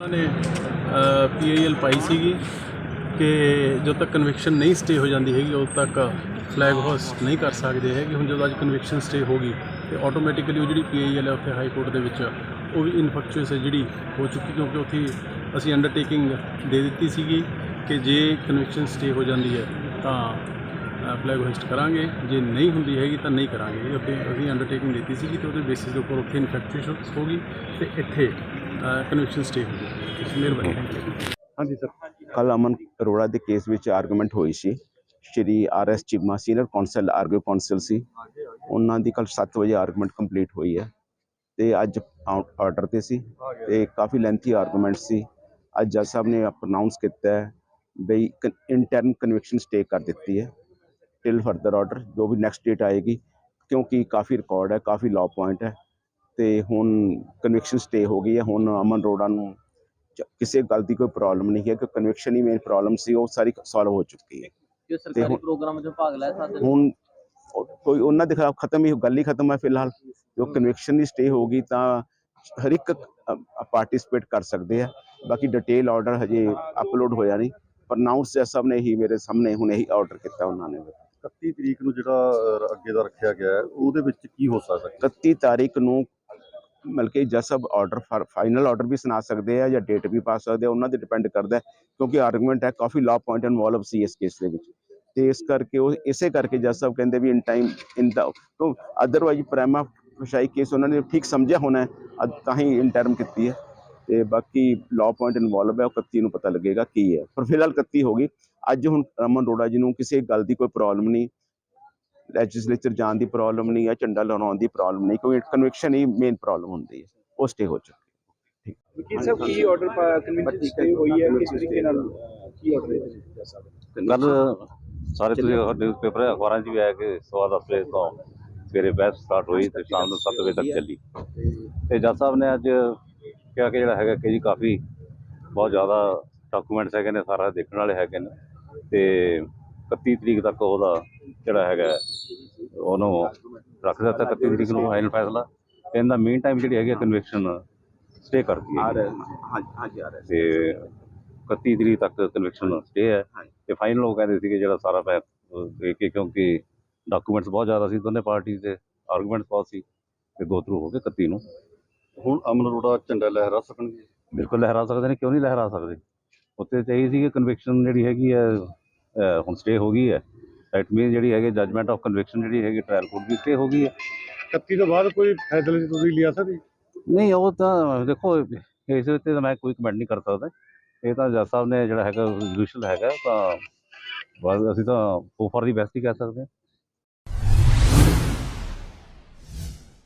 ਉਹਨਾਂ ਨੇ ਪੀਆਈਐਲ ਪਾਈ ਸੀਗੀ ਕਿ ਜਦੋਂ ਤੱਕ ਕਨਵਿਕਸ਼ਨ ਨਹੀਂ ਸਟੇ ਹੋ ਜਾਂਦੀ ਹੈਗੀ, ਉਦੋਂ ਤੱਕ ਫਲੈਗ ਹੋਸਟ ਨਹੀਂ ਕਰ ਸਕਦੇ ਹੈਗੇ। ਹੁਣ ਜਦੋਂ ਅੱਜ ਕਨਵਿਕਸ਼ਨ ਸਟੇ ਹੋ ਗਈ, ਤੇ ਆਟੋਮੈਟਿਕਲੀ ਉਹ ਜਿਹੜੀ ਪੀਆਈਐਲ ਹੈ ਉੱਥੇ ਹਾਈ ਕੋਰਟ ਦੇ ਵਿੱਚ, ਉਹ ਵੀ ਇਨਫੈਕਚੁਅਸ ਹੈ ਜਿਹੜੀ ਹੋ ਚੁੱਕੀ, ਕਿਉਂਕਿ ਉੱਥੇ ਅਸੀਂ ਅੰਡਰਟੇਕਿੰਗ ਦੇ ਦਿੱਤੀ ਸੀਗੀ ਕਿ ਜੇ ਕਨਵਿਕਸ਼ਨ ਸਟੇ ਹੋ ਜਾਂਦੀ ਹੈ, ਤਾਂ ਫਲੈਗ ਹੋਸਟ ਕਰਾਂਗੇ। ਜੇ ਨਹੀਂ ਹੁੰਦੀ ਹੈਗੀ, ਤਾਂ ਨਹੀਂ ਕਰਾਂਗੇ। ਉੱਥੇ ਅਸੀਂ ਅੰਡਰਟੇਕਿੰਗ ਦਿੱਤੀ ਸੀਗੀ ਤੇ ਉਹਦੇ ਬੇਸਿਸ ਦੇ ਉੱਪਰ ਉੱਥੇ ਇਨਫੈਕਚੁਅਸ ਹੋ ਗਈ ਤੇ ਇੱਥੇ ਕਨਵਿਕਸ਼ਨ ਸਟੇ ਹੋ ਗਈ ਮਿਹਰਬਾਨੀ। ਹਾਂਜੀ ਸਰ ਕੱਲ ਅਮਨ ਅਰੋੜਾ ਦੇ ਕੇਸ ਵਿੱਚ ਆਰਗੂਮੈਂਟ ਹੋਈ ਸੀ। Shri R S Cheema senior counsel argue counsel ਸੀ। ਉਹਨਾਂ ਦੀ ਕੱਲ 7 ਵਜੇ ਆਰਗੂਮੈਂਟ ਕੰਪਲੀਟ ਹੋਈ ਹੈ। ਤੇ ਅੱਜ ਆਰਡਰ ਤੇ ਸੀ। ਤੇ ਕਾਫੀ ਲੈਂਥੀ ਆਰਗੂਮੈਂਟ ਸੀ। ਅੱਜ ਜੱਜ ਸਾਹਿਬ ਨੇ ਅਨਾਉਂਸ ਕੀਤਾ ਹੈ ਬਈ ਇੰਟਰਨ ਕਨਵਿਕਸ਼ਨ ਸਟੇ ਕਰ ਦਿੱਤੀ ਹੈ। ਟਿਲ ਫਰਦਰ ਆਰਡਰ ਜੋ ਵੀ ਨੈਕਸਟ ਡੇਟ ਆਏਗੀ, ਕਿਉਂਕਿ ਕਾਫੀ ਰਿਕਾਰਡ ਹੈ, ਕਾਫੀ ਲਾਅ ਪੁਆਇੰਟ ਹੈ। ਤੇ ਹੁਣ ਕਨਵਿਕਸ਼ਨ ਸਟੇ ਹੋ ਗਈ ਹੈ। ਹੁਣ ਅਮਨ ਅਰੋੜਾ ਨੂੰ ਕਿਸੇ ਗੱਲ ਦੀ ਕੋਈ ਪ੍ਰੋਬਲਮ ਨਹੀਂ ਹੈ ਕਿ ਕਨਵਿਕਸ਼ਨ ਹੀ ਮੇਨ ਪ੍ਰੋਬਲਮ ਸੀ ਉਹ ਸਾਰੀ ਸੋਲਵ ਹੋ ਚੁੱਕੀ ਹੈ। ਜੋ ਸਰਕਾਰੀ ਹੁਣ- ਪ੍ਰੋਗਰਾਮ 'ਚ ਭਾਗ ਲੈ ਸਕਦੇ ਹੁਣ ਕੋਈ ਉਹਨਾਂ ਦੇ ਖਿਲਾਫ ਖਤਮ ਹੀ ਗੱਲ ਹੀ ਖਤਮ ਹੈ ਫਿਲਹਾਲ। ਜੋ ਕਨਵਿਕਸ਼ਨ ਦੀ ਸਟੇ ਹੋਗੀ ਤਾਂ ਹਰ ਇੱਕ ਪਾਰਟਿਸਿਪੇਟ ਕਰ ਸਕਦੇ ਆ। ਬਾਕੀ ਡਿਟੇਲ ਆਰਡਰ ਹਜੇ ਅਪਲੋਡ ਹੋਇਆ ਨਹੀਂ। ਪਰ ਨਾਉਂਸ ਜੱਜ ਸਾਹਿਬ ਨੇ ਹੀ ਮੇਰੇ ਸਾਹਮਣੇ ਹੁਣ ਇਹੀ ਆਰਡਰ ਕੀਤਾ ਉਹਨਾਂ ਨੇ। 31 ਤਰੀਕ ਨੂੰ ਜਿਹੜਾ ਅੱਗੇ ਦਾ ਰੱਖਿਆ ਗਿਆ ਹੈ ਉਹਦੇ ਵਿੱਚ ਕੀ ਹੋ ਸਕਦਾ ਹੈ? 31 ਤਾਰੀਖ ਨੂੰ ਮਤਲਬ ਕਿ ਜੱਜ ਸਾਹਿਬ ਆਰਡਰ ਫਾਈਨਲ ਆਰਡਰ ਵੀ ਸੁਣਾ ਸਕਦੇ ਆ ਜਾਂ ਡੇਟ ਵੀ ਪਾ ਸਕਦੇ ਆ, ਉਹਨਾਂ ਤੇ ਡਿਪੈਂਡ ਕਰਦਾ ਕਿਉਂਕਿ ਆਰਗੂਮੈਂਟ ਹੈ ਕਾਫੀ ਲਾਅ ਪੁਆਇੰਟ ਇਨਵੋਲਵ ਸੀ ਇਸ ਕੇਸ ਦੇ ਵਿੱਚ। ਤੇ ਇਸ ਕਰਕੇ ਉਹ, ਇਸੇ ਕਰਕੇ ਜੱਜ ਸਾਹਿਬ ਕਹਿੰਦੇ ਵੀ ਇਨ ਟਾਈਮ ਇਨ ਦਾ ਤੋਂ ਅਦਰਵਾਈਜ਼ ਪ੍ਰਾਈਮਾ ਫਸ਼ਾਈ ਕੇਸ ਉਹਨਾਂ ਨੇ ਠੀਕ ਸਮਝਿਆ ਹੋਣਾ ਤਾਂ ਹੀ ਇਨ ਟਰਮ ਕੀਤੀ ਹੈ। ਤੇ ਬਾਕੀ ਲਾਅ ਪੁਆਇੰਟ ਇਨਵੋਲਵ ਹੈ, ਉਹ 31 ਨੂੰ ਪਤਾ ਲੱਗੇਗਾ ਕੀ ਹੈ। ਪਰ ਫਿਲਹਾਲ 31 ਹੋ ਗਈ। ਅੱਜ ਹੁਣ ਰਮਨ ਰੋੜਾ ਜੀ ਨੂੰ ਕਿਸੇ ਗੱਲ ਦੀ ਕੋਈ ਪ੍ਰੋਬਲਮ ਨਹੀਂ। ਲੈਜਿਸਲੇਚਰ ਜਾਣ ਦੀ ਪ੍ਰੋਬਲਮ ਨਹੀਂ ਹੈ ਝੰਡਾ ਲਹਿਰਾਉਣ ਦੀ ਪ੍ਰੋਬਲਮ ਨਹੀਂ ਕੋਈ ਕਨਵਿਕਸ਼ਨ ਹੀ ਮੇਨ ਪ੍ਰੋਬਲਮ ਹੁੰਦੀ ਹੈ ਉਹ ਸਟੇ ਹੋ ਚੁੱਕੀ ਵਕੀਲ ਸਾਹਿਬ ਕੀ ਆਰਡਰ ਕਨਵੈਨਸ਼ਨ ਸਟੇ ਹੋਈ ਹੈ ਕਿਸ ਤਰੀਕੇ ਨਾਲ ਕੀ ਆਰਡਰ ਹੈ ਜੀ ਸਾਹਿਬ ਕੱਲ ਸਾਰੇ ਤੁਸੀਂ ਨਿਊਜ਼ਪੇਪਰ ਅਖਬਾਰਾਂ 'ਚ ਵੀ ਆਇਆ ਕਿ ਸਵਾ ਦਸ ਵਜੇ ਤੋਂ ਸਵੇਰੇ ਬਹਿਸ ਸਟਾਰਟ ਹੋਈ ਤੇ ਸ਼ਾਮ ਨੂੰ 7 ਵਜੇ ਤੱਕ ਚੱਲੀ। ਤੇ ਜੱਜ ਸਾਹਿਬ ਨੇ ਅੱਜ ਕਿਹਾ ਕਿ ਜਿਹੜਾ ਹੈਗਾ ਕਿ ਜੀ ਕਾਫੀ ਬਹੁਤ ਜ਼ਿਆਦਾ ਡਾਕੂਮੈਂਟਸ ਹੈਗੇ ਨੇ ਸਾਰਾ ਦੇਖਣ ਵਾਲੇ ਹੈਗੇ ਨੇ ਤੇ 31 ਤਰੀਕ ਤੱਕ ਉਹਦਾ ਜਿਹੜਾ ਹੈਗਾ ਉਹਨੂੰ ਰੱਖ ਦਿੱਤਾ 31 ਤਰੀਕ ਨੂੰ ਫਾਈਨਲ ਫੈਸਲਾ। ਤੇ ਇਹਦਾ ਮੇਨ ਟਾਈਮ ਜਿਹੜੀ ਹੈਗੀ ਕਨਵਿਕਸ਼ਨ ਸਟੇ ਕਰਦੀ ਹੈ। ਰਿਹਾ ਹਾਂ। ਹਾਂਜੀ ਆ ਰਿਹਾ ਤੇ 31 ਤਰੀਕ ਤੱਕ ਕਨਵਿਕਸ਼ਨ ਸਟੇ ਹੈ। ਤੇ ਫਾਈਨਲ ਉਹ ਕਹਿੰਦੇ ਸੀ ਕਿ ਜਿਹੜਾ ਸਾਰਾ ਪੈ ਕੇ ਕਿਉਂਕਿ ਡਾਕੂਮੈਂਟਸ ਬਹੁਤ ਜ਼ਿਆਦਾ ਸੀ ਦੋਨੇ ਪਾਰਟੀ ਦੇ ਆਰਗੂਮੈਂਟਸ ਬਹੁਤ ਸੀ ਤੇ ਗੋ ਥਰੂ ਹੋ ਗਏ 31 ਨੂੰ। ਹੁਣ ਅਮਨ ਅਰੋੜਾ ਝੰਡਾ ਲਹਿਰਾ ਸਕਣਗੇ। ਬਿਲਕੁਲ ਲਹਿਰਾ ਸਕਦੇ ਨੇ ਕਿਉਂ ਨਹੀਂ ਲਹਿਰਾ ਸਕਦੇ? ਉੱਤੇ ਇਹ ਸੀ ਕਿ ਕਨਵਿਕਸ਼ਨ ਜਿਹੜੀ ਹੈਗੀ ਹੈ ਹੁਣ ਸਟੇ ਹੋ ਗਈ ਹੈ। ਦੈਟ ਮੀਨ ਜਿਹੜੀ ਹੈਗੀ ਜਜਮੈਂਟ ਆਫ ਕਨਵਿਕਸ਼ਨ ਜਿਹੜੀ ਹੈਗੀ ਟ੍ਰਾਇਲ ਕੋਰਟ ਦੀ ਸਟੇ ਹੋ ਗਈ ਹੈ 31 ਤੋਂ ਬਾਅਦ ਕੋਈ ਫੈਸਲੇ ਤੁਸੀਂ ਲਿਆ ਸਕਦੇ। ਨਹੀਂ ਉਹ ਤਾਂ ਦੇਖੋ ਇਸ ਉੱਤੇ ਤਾਂ ਮੈਂ ਕੋਈ ਕਮੈਂਟ ਨਹੀਂ ਕਰ ਸਕਦਾ। ਇਹ ਤਾਂ ਜੱਜ ਸਾਹਿਬ ਨੇ ਜਿਹੜਾ ਹੈਗਾ ਜੁਡੀਸ਼ੀਅਲ ਹੈਗਾ ਤਾਂ ਬਸ ਅਸੀਂ ਤਾਂ ਫਾਰ ਦੀ ਬੈਸਟ ਹੀ ਕਹਿ ਸਕਦੇ ਹਾਂ।